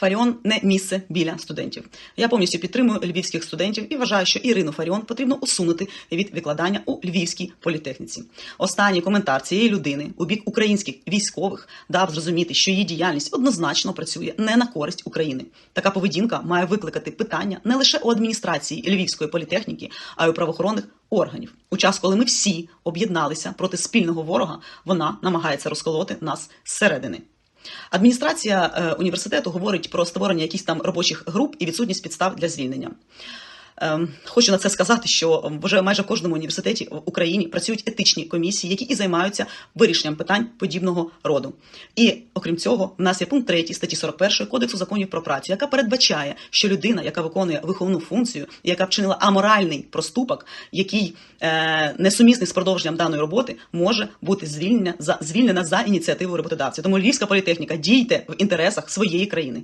Фаріон не місце біля студентів. Я повністю підтримую львівських студентів і вважаю, що Ірину Фаріон потрібно усунути від викладання у Львівській політехніці. Останній коментар цієї людини у бік українських військових дав зрозуміти, що її діяльність однозначно працює не на користь України. Така поведінка має викликати питання не лише у адміністрації Львівської політехніки, а й у правоохоронних органів. У час, коли ми всі об'єдналися проти спільного ворога, вона намагається розколоти нас зсередини. Адміністрація е, університету говорить про створення якихось там робочих груп і відсутність підстав для звільнення. Ем, Хочу на це сказати, що вже майже в кожному університеті в Україні працюють етичні комісії, які і займаються вирішенням питань подібного роду. І окрім цього, в нас є пункт 3 статті 41 Кодексу законів про працю, яка передбачає, що людина, яка виконує виховну функцію, яка вчинила аморальний проступок, який е, несумісний з продовженням даної роботи, може бути звільнена за звільнена за ініціативою роботодавця. Тому Львівська політехніка дійте в інтересах своєї країни.